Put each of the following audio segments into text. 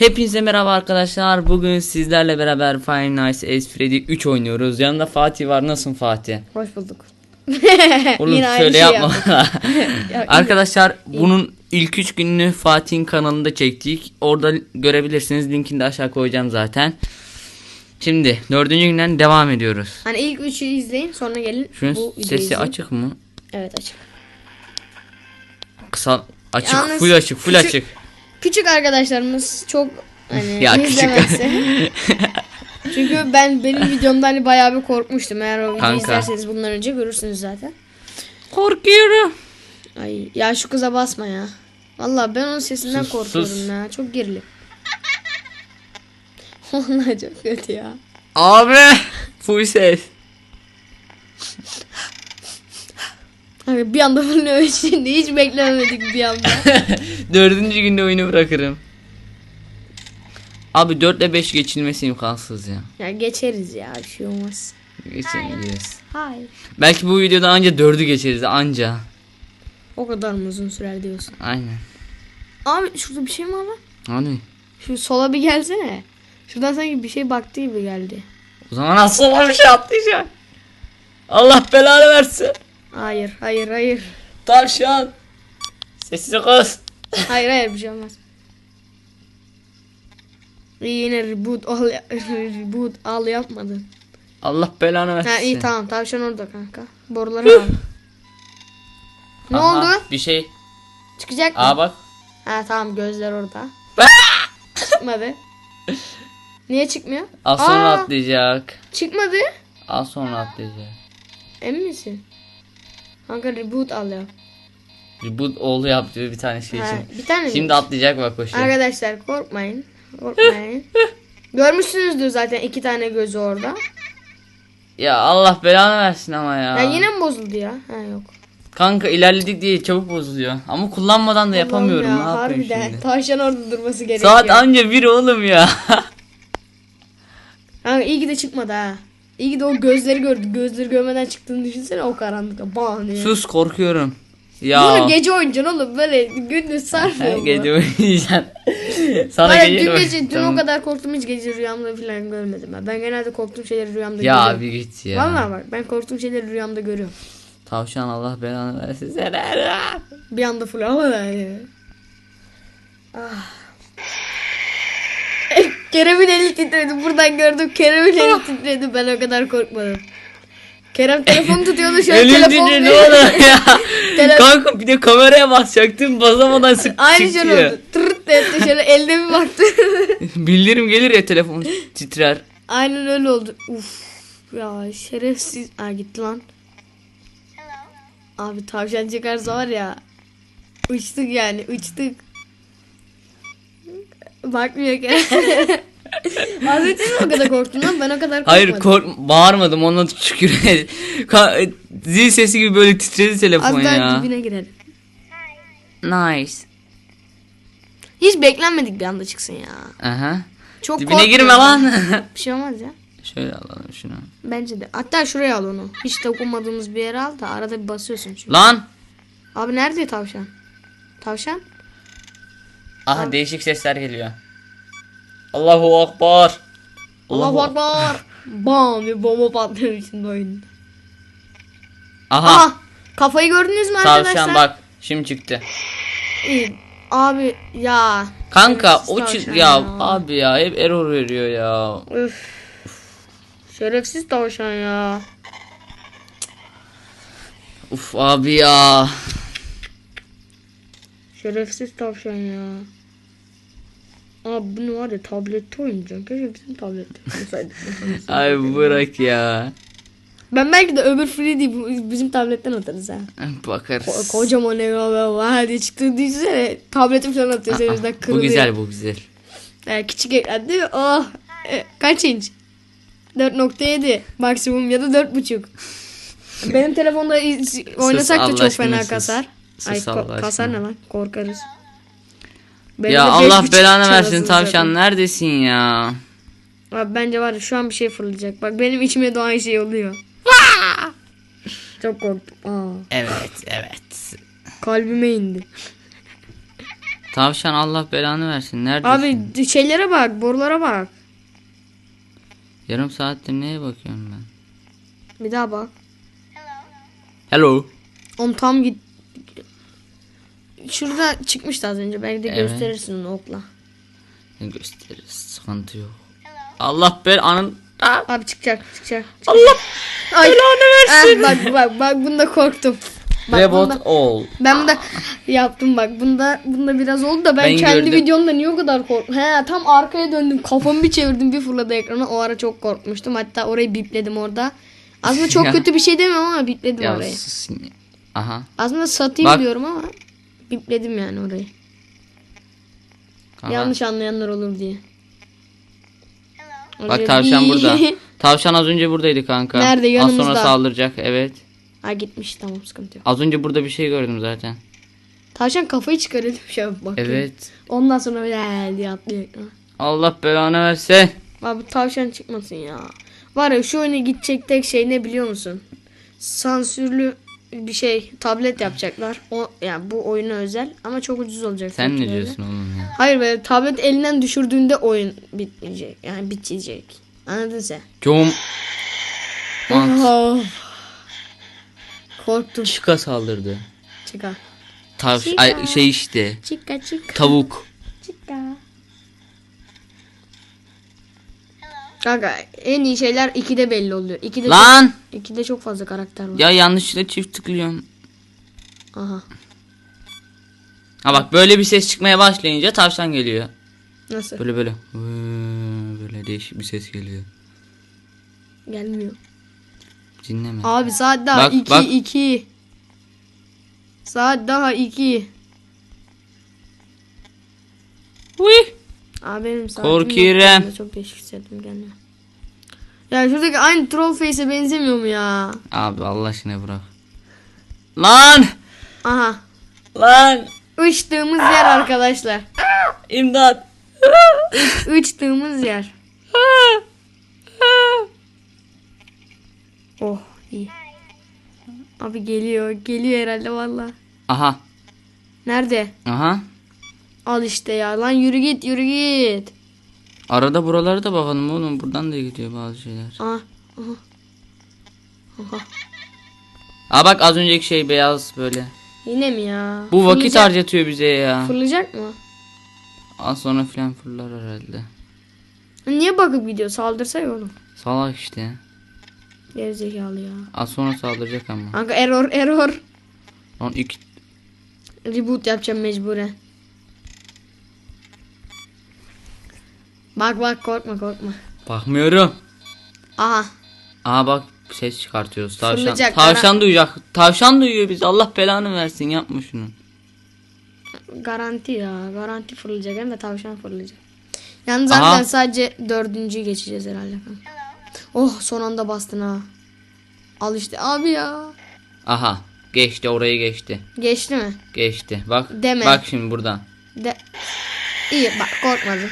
Hepinize merhaba arkadaşlar. Bugün sizlerle beraber Five Nights at Freddy 3 oynuyoruz. Yanında Fatih var. Nasılsın Fatih? Hoş bulduk. Oğlum Yine şöyle şey yapma. Ya, arkadaşlar bunun ilk 3 gününü Fatih'in kanalında çektik. Orada görebilirsiniz. Linkini de aşağı koyacağım zaten. Şimdi dördüncü günden devam ediyoruz. Hani ilk üçü izleyin sonra gelin Şunun bu sesi izleyin. açık mı? Evet açık. Kısa açık, Yalnız full açık, full küçük- açık. Küçük arkadaşlarımız çok hani Ya küçük. izlemezse. Çünkü ben benim videomda hani bayağı bir korkmuştum. Eğer o videoyu Kanka. izlerseniz bundan önce görürsünüz zaten. Korkuyorum. Ay ya şu kıza basma ya. Vallahi ben onun sesinden Sus, korkuyorum sus. ya. Çok gerilim. Vallahi çok kötü ya. Abi full ses. Abi bir anda fırlıyor şimdi hiç beklemedik bir anda. Dördüncü günde oyunu bırakırım. Abi 4 ile 5 geçilmesi imkansız ya. ya geçeriz ya bir şey olmaz. Geçebiliriz. Hayır. Belki bu videoda anca 4'ü geçeriz anca. O kadar mı uzun sürer diyorsun? Aynen. Abi şurada bir şey mi var lan? Hani Şu sola bir gelsene. Şuradan sanki bir şey baktı gibi geldi. o zaman nasıl bir şey atlayacak? Allah belanı versin. Hayır, hayır, hayır. Tavşan. Sessiz kız. Hayır, hayır bir şey olmaz. Yine reboot al, reboot al yapmadın. Allah belanı versin. Ha iyi tamam tavşan orada kanka. Boruları al. ne Aha, oldu? Bir şey. Çıkacak mı? Aa bak. Ha tamam gözler orada. Çıkmadı. Niye çıkmıyor? Az sonra Aa, atlayacak. Çıkmadı. Az sonra atlayacak. Emin misin? Kanka reboot al ya. Bu oğlu yaptı bir tane şey Ha, için. bir tane mi? Şimdi atlayacak bak o şey. Arkadaşlar korkmayın. Korkmayın. Görmüşsünüzdür zaten iki tane gözü orada. Ya Allah belanı versin ama ya. Ya yine mi bozuldu ya? Ha yok. Kanka ilerledik diye çabuk bozuluyor. Ama kullanmadan da yapamıyorum. Allah'ım ne ya, yapayım harbiden. şimdi? Tavşan orada durması gerekiyor. Saat anca bir oğlum ya. Kanka iyi ki de çıkmadı ha. İyi ki de o gözleri gördü. Gözleri görmeden çıktığını düşünsene o karanlıkta. Diye. Sus korkuyorum. Ya. Bunu gece oynayacaksın oğlum. Böyle gündüz sarmıyor mu? gece oynayacaksın. Sana Hayır, gece dün, gece, dün o kadar korktum hiç gece rüyamda falan görmedim. Ben, ben genelde korktuğum şeyleri rüyamda Ya görüyorum. abi git ya. Vallahi bak ben korktuğum şeyleri rüyamda görüyorum. Tavşan Allah belanı versin seni. Bir anda full ama yani. Ah. Kerem'in eli titredi. Buradan gördüm. Kerem'in eli titredi. Ben o kadar korkmadım. Kerem telefonu tutuyordu. Şöyle Elim telefon titriyor ne olur ya. Tele- Kanka bir de kameraya basacaktım basamadan sık Aynı şey çıkıyor. oldu. Tırt da etti. Şöyle elde bir baktı. Bildirim gelir ya telefon titrer. Aynen öyle oldu. Uf. Ya şerefsiz. Aa gitti lan. Abi tavşan çıkarsa var ya. Uçtuk yani uçtuk. Bakmıyor ki. Az önce mi o kadar korktun lan? Ben o kadar korkmadım. Hayır kork bağırmadım ona şükür. Ka- Zil sesi gibi böyle titredi telefon Az daha ya. dibine girelim. Nice. Hiç beklenmedik bir anda çıksın ya. Aha. Çok Dibine korkmuyorum. girme lan. Bir şey olmaz ya. Şöyle alalım şunu. Bence de. Hatta şuraya al onu. Hiç dokunmadığımız bir yere al da arada bir basıyorsun çünkü. Lan. Abi nerede tavşan? Tavşan? Aha değişik sesler geliyor. Allahu Akbar. Allahu Akbar. Bam bir bomba patlıyor içinde oyunda. Aha. Aha kafayı gördünüz mü arkadaşlar? Tavşan bak. Şimdi çıktı. İyi. Abi ya. Kanka o çık ya, ya. abi ya hep error veriyor ya. Üf. Şerefsiz tavşan ya. Uf abi ya. Şerefsiz tavşan ya. Abi bunu var ya tablette oynayacaksın. Keşke bizim tablette. Ay bırak ya. ben belki de öbür Freddy bizim tabletten atarız ha. Bakarız. Ko- kocaman ev var diye çıktığını düşünsene. Tableti falan atıyor senin yüzünden bu kırılıyor. güzel bu güzel. Yani küçük ekran değil mi? Oh. E, kaç inç? 4.7 maksimum ya da 4.5. Benim telefonda oynasak da çok aşkına fena sus. kasar. Sus Ay ko- Allah kasar ne lan? Korkarız. Benim ya de Allah 5.5 belanı versin çalasın tavşan zaten. neredesin ya? Abi bence var ya şu an bir şey fırlayacak. Bak benim içime doğan şey oluyor. çok korktum. Aa, Evet evet. kalbime indi. Tavşan Allah belanı versin. Neredesin? Abi şeylere bak, borulara bak. Yarım saattir neye bakıyorum ben? Bir daha bak. Hello. Oğlum tam git. Şurada çıkmıştı az önce. Belki de Evet. gösterirsin onu okla. Gösteririz. Sıkıntı yok. Allah bel anın. Aa, Abi çıkacak, çıkacak. Allah Ay. belanı versin. Ah, bak bak bak bunda korktum. Bak Rebot bunda, all. ben bunda yaptım bak. Bunda bunda biraz oldu da ben, Ben kendi gördüm. videomda niye o kadar korktum? He tam arkaya döndüm. Kafamı bir çevirdim bir fırladı ekrana. O ara çok korkmuştum. Hatta orayı bipledim orada. Aslında çok kötü bir şey demiyorum ama bipledim Ya orayı. Aha. Aslında satayım Bak. diyorum ama bipledim yani orayı. Aha. Yanlış anlayanlar olur diye. Bak Öyle tavşan burada. Tavşan az önce buradaydı kanka. Nerede? Az Yanımızda. sonra saldıracak evet. ha gitmiş tamam sıkıntı yok. Az önce burada bir şey gördüm zaten. Tavşan kafayı çıkarıyor şöyle bak. Evet. Ondan sonra böyle diye atlıyor. Allah belanı versin. Abi tavşan çıkmasın ya. Var ya şu oyuna gidecek tek şey ne biliyor musun? Sansürlü bir şey tablet yapacaklar. O yani bu oyuna özel ama çok ucuz olacak. Sen ne diyorsun oğlum ya? Hayır böyle tablet elinden düşürdüğünde oyun bitmeyecek. Yani bitecek. Anladın sen? Mant. Oh. Korktum. Çıka saldırdı. Çıkar. Tav Çıka. ay, şey işte. Çıka çıka. Tavuk. Çıka. Kanka en iyi şeyler 2'de belli oluyor. 2'de Lan! Çok, 2'de çok fazla karakter var. Ya yanlışlıkla çift tıklıyorum. Aha. Ha bak böyle bir ses çıkmaya başlayınca tavşan geliyor. Nasıl? Böyle böyle. Böyle değişik bir ses geliyor. Gelmiyor. Dinleme. Abi saat daha Bak, 2 bak. 2. Saat daha 2. Uy. Abi benim saatim Korkuyorum. yok. Çok değişik hissettim kendimi. Ya şuradaki aynı troll face'e benzemiyor mu ya? Abi Allah aşkına bırak. Lan! Aha. Lan! Uçtuğumuz yer arkadaşlar. İmdat! Uçtuğumuz yer. Oh iyi. Abi geliyor. Geliyor herhalde valla. Aha. Nerede? Aha. Al işte ya. Lan yürü git yürü git. Arada buralara da bakalım oğlum. Buradan da gidiyor bazı şeyler. Aha. Aha. Aha. Aa bak az önceki şey beyaz böyle. Yine mi ya? Bu vakit Fırlayacak- harcatıyor bize ya. Fırlayacak mı? Az sonra filan fırlar herhalde. Niye bakıp gidiyor? Saldırsa ya oğlum. Salak işte. Gerizekalı ya. Az sonra saldıracak ama. Kanka error error. Lan iki... Reboot yapacağım mecburen. Bak bak korkma korkma. Bakmıyorum. Aha. Aa bak ses çıkartıyoruz. Tavşan, Fırlayacak, tavşan duyacak. Tavşan duyuyor biz. Allah belanı versin yapma şunu. Garanti ya. Garanti fırlayacak hem de tavşan fırlayacak. Yalnız Aha. zaten sadece dördüncüyü geçeceğiz herhalde. Oh son anda bastın ha. Al işte abi ya. Aha. Geçti orayı geçti. Geçti mi? Geçti. Bak. Deme. Bak şimdi buradan. De İyi bak korkmadı.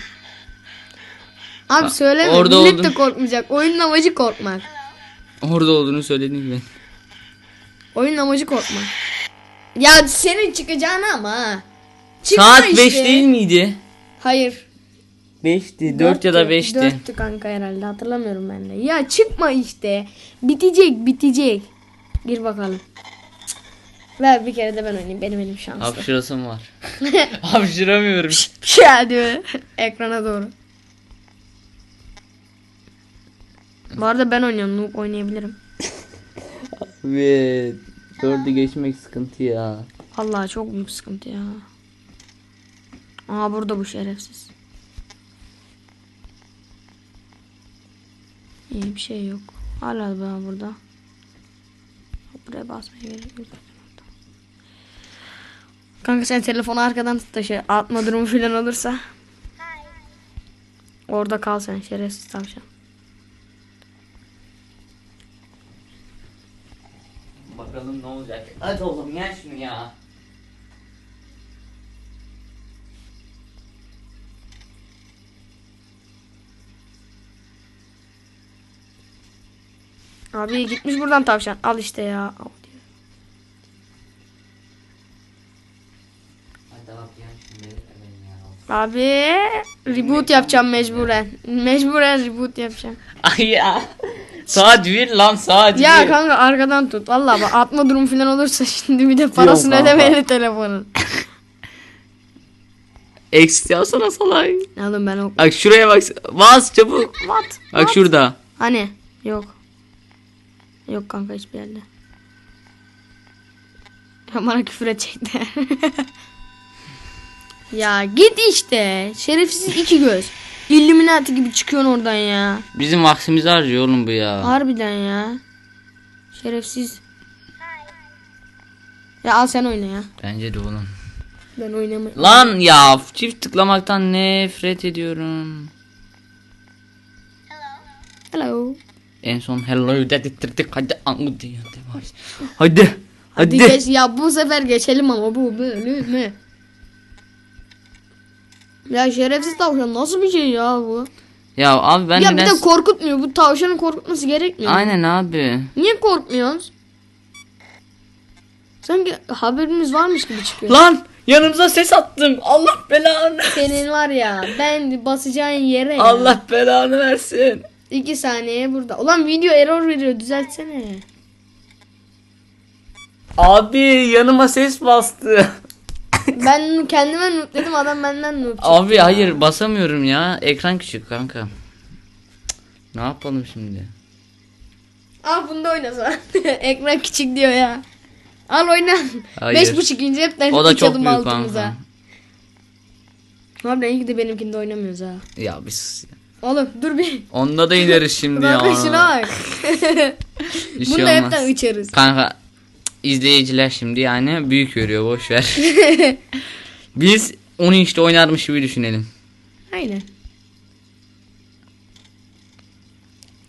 Abi söyleme. orada Millet oldum. de korkmayacak. Oyunun amacı korkmak. Orada olduğunu söyledin ben. Oyunun amacı korkmak. Ya senin çıkacağını ama. ha. Çıkma Saat işte. 5 değil miydi? Hayır. 5'ti. 4 ya da Dörttü. 5'ti. Dörttü kanka herhalde hatırlamıyorum ben de. Ya çıkma işte. Bitecek bitecek. Gir bakalım. Ver bir kere de ben oynayayım. Benim elim şanslı. Hapşırasım var. Hapşıramıyorum. Ya diyor. Ekrana doğru. Bu arada ben oynuyorum. Noob oynayabilirim. Evet. 4'ü geçmek sıkıntı ya. Allah çok büyük sıkıntı ya. Aa burada bu şerefsiz. İyi bir şey yok. Hala daha burada. Buraya basmaya gerek yok. Kanka sen telefonu arkadan tut da şey atma durumu falan olursa. Orada kal sen şerefsiz tavşan. Bakalım ne olacak. Hadi oğlum gel şunu ya. Abi gitmiş buradan tavşan. Al işte ya. Al diyor. Abi reboot yapacağım mecburen. Mecburen reboot yapacağım. Ay ya. Saat bir lan saat Ya bir. kanka arkadan tut. Valla bak atma durum falan olursa şimdi bir de parasını kanka. ödemeli telefonun. Eksi alsana salay. Oğlum ben o... Bak şuraya bak. Bas çabuk. What? Bak şurada. Hani? Yok. Yok kanka hiçbir yerde. Ya bana küfür edecekler. ya git işte. Şerefsiz iki göz. Illuminati gibi çıkıyorsun oradan ya. Bizim vaktimizi harcıyor oğlum bu ya. Harbiden ya. Şerefsiz. Ya al sen oyna ya. Bence de oğlum. Ben oynamayayım. Lan ya çift tıklamaktan nefret ediyorum. Hello. En son hello dedirttik hadi diye. Hadi. Hadi Hadi. geç ya bu sefer geçelim ama bu böyle mi? Ya şerefsiz tavşan nasıl bir şey ya bu? Ya abi ben ya bir de korkutmuyor. Bu tavşanın korkutması gerekmiyor. Aynen abi. Niye korkmuyoruz? Sanki haberimiz varmış gibi çıkıyor. Lan yanımıza ses attım. Allah belanı. Senin var ya ben basacağın yere ya. Allah belanı versin. İki saniye burada. Ulan video error veriyor düzeltsene. Abi yanıma ses bastı. Ben kendime noob dedim adam benden noob çıktı. Abi hayır basamıyorum ya. Ekran küçük kanka. Ne yapalım şimdi? Al bunu da oynasana. Ekran küçük diyor ya. Al oyna. Hayır. Beş buçuk ince hepten O da çok büyük altımıza. kanka. Abi iyi ki de benimkinde oynamıyoruz ha. Ya biz Oğlum dur bir. Onda da ineriz şimdi ya. Bak şuna bak. Bir şey Bunu da olmaz. hepten uçarız. Kanka izleyiciler şimdi yani büyük görüyor boş ver. Biz onu işte oynarmış gibi düşünelim. Aynen.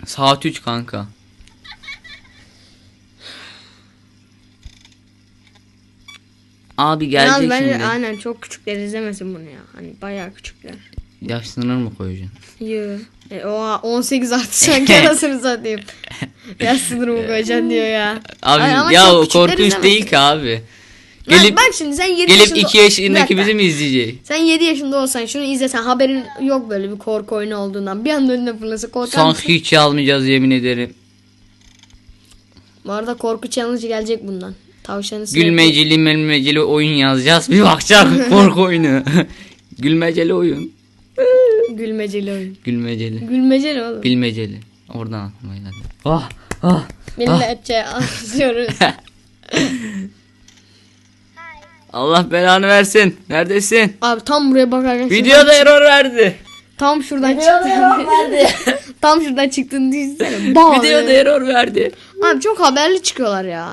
Saat 3 kanka. Abi Yalnız gelecek bence şimdi. aynen çok küçükler izlemesin bunu ya. Hani bayağı küçükler. Yaş sınırı mı koyacaksın? Yo. E, oha 18 artı sanki anasını satayım. Yaş sınırımı koyacaksın diyor ya. Abi Ay, ama ya çok korkunç değil ki abi. Gelip bak şimdi sen 7 gelip yaşında... 2 Bir yaşındaki bizi mi izleyecek? Sen 7 yaşında olsan şunu izlesen haberin yok böyle bir korku oyunu olduğundan. Bir anda önüne fırlasa korkar mısın? Sanki hiç almayacağız yemin ederim. Bu arada korku challenge gelecek bundan. Tavşanı Gülmeceli melmeceli oyun yazacağız. Bir bakacağız korku oyunu. Gülmeceli oyun. Gülmeceli oyun. Gülmeceli. Gülmeceli oğlum. Bilmeceli. Oradan aklıma geldi. Ah ah. Milletçe anlatıyoruz. Allah belanı versin. Neredesin? Abi tam buraya bakarken Videoda error verdi. tam şuradan çıktı. tam şuradan çıktığını düşünsene. Bam. Videoda error verdi. Abi çok haberli çıkıyorlar ya.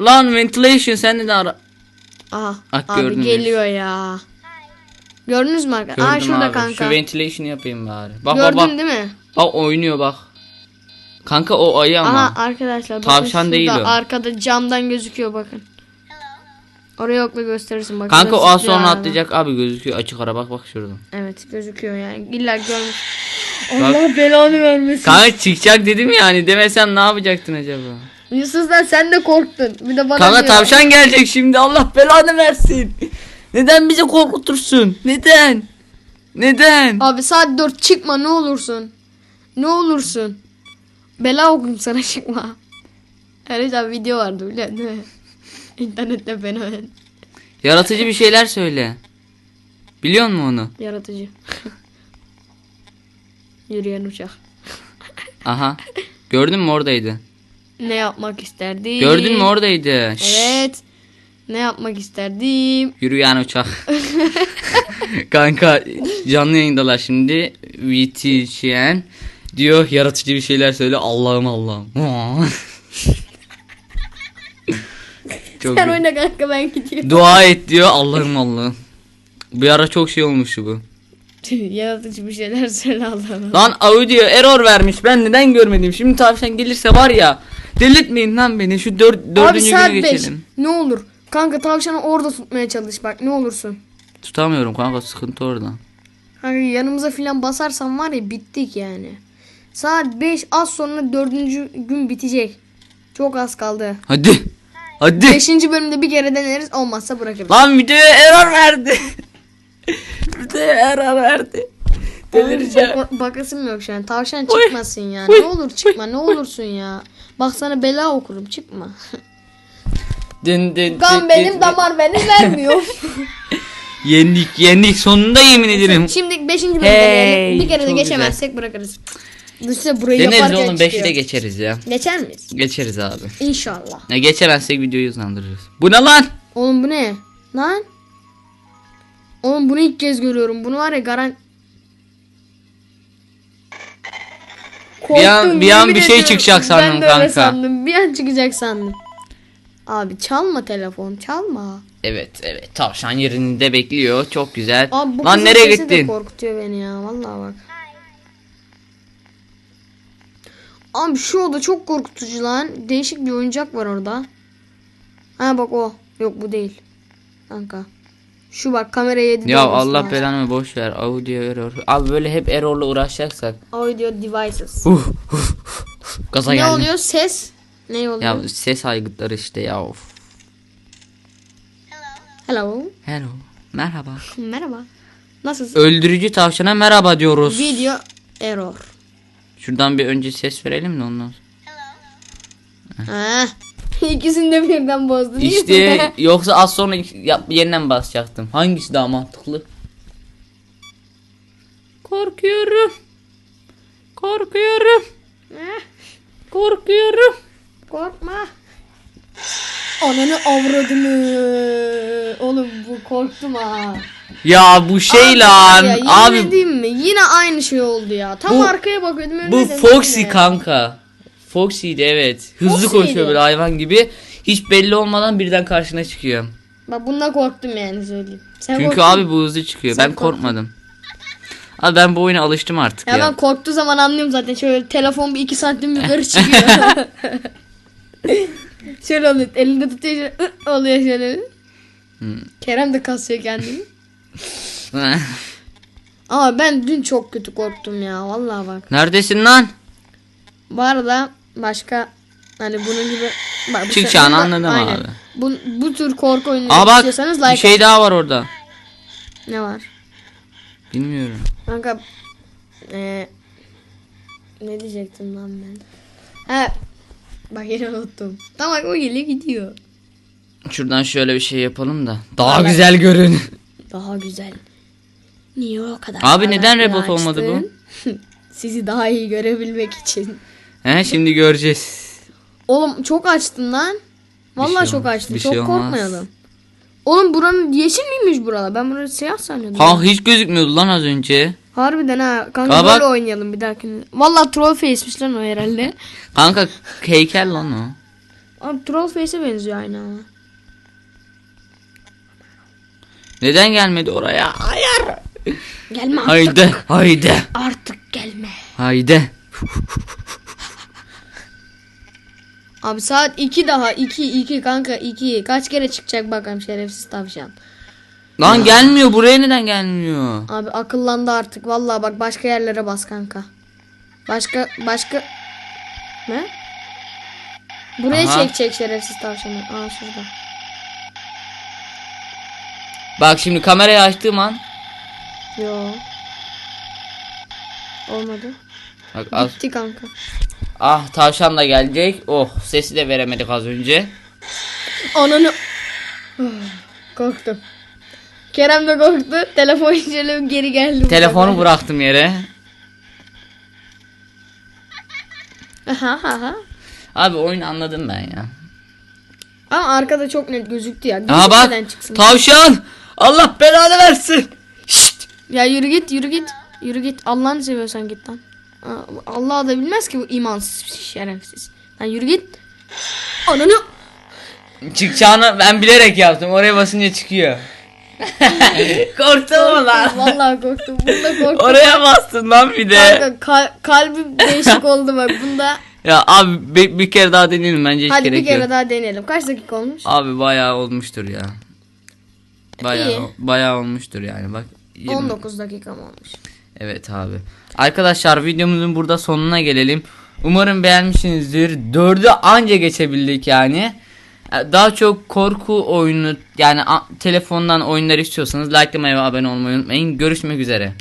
Lan ventilation sen de ara. Aha. Bak, abi geliyor ya. Gördünüz mü arkadaşlar? Aa şurada abi. kanka. Şu ventilation yapayım bari. Bak Gördün bak bak. değil mi? Bak oynuyor bak. Kanka o ayı ama. Aha arkadaşlar bakın Tavşan şurada değil o. arkada camdan gözüküyor bakın. Oraya okla gösterirsin bakın. Kanka o az sonra arada. atlayacak abi gözüküyor açık ara bak bak şuradan. Evet gözüküyor yani. İlla görmüş. Allah belanı vermesin. Kanka çıkacak dedim yani demesem ne yapacaktın acaba? Yusuf'dan sen de korktun. Bir de bana Kanka diyor. tavşan gelecek şimdi Allah belanı versin. Neden bizi korkutursun? Neden? Neden? Abi saat 4 çıkma ne olursun. Ne olursun. Bela okuyayım sana çıkma. Evet abi video vardı musun? değil mi? İnternette fenomen. Yaratıcı bir şeyler söyle. Biliyor musun onu? Yaratıcı. Yürüyen uçak. Aha. Gördün mü oradaydı. Ne yapmak isterdim? Gördün mü oradaydı. Evet. Ne yapmak isterdim? Yürüyen uçak. Kanka canlı yayındalar şimdi. VTCN diyor yaratıcı bir şeyler söyle. Allah'ım Allah'ım. Çok Sen iyi. oyna kanka ben gidiyorum. Dua et diyor Allah'ım Allah'ım. Bir ara çok şey olmuştu bu. Yaratıcı bir şeyler söyle Allah'ım. Lan audio error vermiş. Ben neden görmedim? Şimdi tavşan gelirse var ya. Delirtmeyin lan beni. Şu dört, Abi dördüncü güne 5. geçelim. Ne olur. Kanka tavşanı orada tutmaya çalış bak ne olursun. Tutamıyorum kanka sıkıntı orada. Kanka yanımıza filan basarsan var ya bittik yani. Saat 5 az sonra dördüncü gün bitecek. Çok az kaldı. Hadi. Hadi. 5. bölümde bir kere deneriz olmazsa bırakırız. Lan videoya error verdi. verdi. Error verdi. Delireceğim. Bak, bakasım yok şu an. Tavşan çıkmasın ya. Ne olur çıkma ne olursun ya. Bak sana bela okurum çıkma. Dın dın Kan benim dın. damar benim vermiyor. Yendik yendik sonunda yemin ederim. Şimdi 5. bölümde Hey. Bir kere de çok geçemezsek bırakırız. Düşünsene burayı Deneriz yaparken oğlum 5'i çıkıyor. de geçeriz ya. Geçer miyiz? Geçeriz abi. İnşallah. Ya geçemezsek videoyu hızlandırırız. Bu ne lan? Oğlum bu ne? Lan? Oğlum bunu ilk kez görüyorum. Bunu var ya garan... Bir an- Korktum, bir an yemin bir şey ediyorum. çıkacak sandım ben de öyle kanka. sandım. Bir an çıkacak sandım. Abi çalma telefon çalma. Evet evet tavşan yerinde bekliyor. Çok güzel. Abi bu lan nereye sesi de gittin? korkutuyor beni ya. Vallahi bak. Abi şu oda çok korkutucu lan. Değişik bir oyuncak var orada. Ha bak o. Yok bu değil. Kanka. Şu bak kameraya yedi. Ya Allah belanı boş ver. Audio error. Abi böyle hep errorla uğraşacaksak. Audio devices. Uh, uh, uh, Gaza ne geldim. oluyor? Ses. Ne oluyor? Ya ses aygıtları işte ya of. Hello. Hello. Merhaba. Merhaba. Nasılsın? Öldürücü tavşana merhaba diyoruz. Video error. Şuradan bir önce ses verelim de ondan. Ha. İkisini de birden bozdun. İşte yoksa az sonra yap, yeniden basacaktım. Hangisi daha mantıklı? Korkuyorum. Korkuyorum. Korkuyorum. Korkma. Ananı avradını. Oğlum bu korktum ha. Ya bu şey Abi lan. ya, yemin Abi edeyim mi? Yine aynı şey oldu ya. Tam Bu- arkaya bakıyordum. bu Foxy yine. kanka. Foxy'ydi evet. Hızlı Foxy'ydi. koşuyor böyle hayvan gibi. Hiç belli olmadan birden karşına çıkıyor. Bak bunda korktum yani söyleyeyim. Sen Çünkü korktun. abi bu hızlı çıkıyor. Sen ben korkmadım. Abi ben bu oyuna alıştım artık Ya, ya. ben korktuğu zaman anlıyorum zaten. Şöyle telefon bir iki santim yukarı çıkıyor. şöyle oluyor. Elinde tutuyor şöyle ı, oluyor şöyle. Hmm. Kerem de kasıyor kendini. Ama ben dün çok kötü korktum ya. Vallahi bak. Neredesin lan? Bu arada başka hani bunun gibi bak, bu Çıkacağını bunda- anladım aynen. abi. Bu, bu tür korku oyunu Aa bak istiyorsanız like bir şey daha var orada. ne var? Bilmiyorum. Kanka eee ne diyecektim lan ben? He bak yine unuttum. Tamam o geliyor gidiyor. Şuradan şöyle bir şey yapalım da. Daha Evet. güzel görün. Daha güzel. Niye o kadar? Abi neden parlaklığı rebot olmadı bu? açtın? Sizi daha iyi görebilmek için. He şimdi göreceğiz. Oğlum çok açtın lan. Vallahi şey çok olmaz, açtın. bir çok şey olmaz. korkmayalım. Oğlum buranın yeşil miymiş buralar? Ben burayı siyah sanıyordum. Ha hiç gözükmüyordu lan az önce. Harbiden ha. Kanka Aa, böyle oynayalım bir dahakine. Vallahi troll face'miş lan o herhalde. Kanka heykel lan o. Abi troll face'e benziyor aynı ama. Neden gelmedi oraya? Hayır. Gelme artık. Haydi haydi Artık gelme. haydi. Abi saat 2 daha 2 2 kanka 2. Kaç kere çıkacak bakalım şerefsiz tavşan. Lan gelmiyor buraya neden gelmiyor? Abi akıllandı artık. Vallahi bak başka yerlere bas kanka. Başka başka ne? Buraya Aha. çekecek şerefsiz tavşanı. Aa şurada. Bak şimdi kamerayı açtığım an. Yo. Olmadı. Bak az. Gitti kanka. Ah tavşan da gelecek. Oh sesi de veremedik az önce. Ananı. Korktum. Kerem de korktu. Telefon şöyle geri geldi. Telefonu bıraktım yere. Aha aha. Abi oyunu anladım ben ya. Ama arkada çok net gözüktü ya. Aha bak tavşan. Allah belanı versin. Şşt. ya yürü git yürü git. Yürü git. Allah'ını seviyorsan git lan. Allah da bilmez ki bu imansız şerefsiz. Lan yürü git. Ananı. Çıkacağını ben bilerek yaptım. Oraya basınca çıkıyor. Korktun mu lan? Vallahi korktum. Bunda korktum. Oraya bastın lan bir de. Kanka, kal- kalbim değişik oldu bak bunda. Ya abi bir, bir kere daha deneyelim bence hiç Hadi gerek bir kere yok. daha deneyelim. Kaç dakika olmuş? Abi bayağı olmuştur ya. Bayağı İyi. bayağı olmuştur yani bak. yirmi- 19 dakika mı olmuş? Evet abi. Arkadaşlar videomuzun burada sonuna gelelim. Umarım beğenmişsinizdir. Dördü anca geçebildik yani. E, Daha çok korku oyunu yani telefondan oyunlar istiyorsanız likelamayı ve abone olmayı unutmayın. Görüşmek üzere.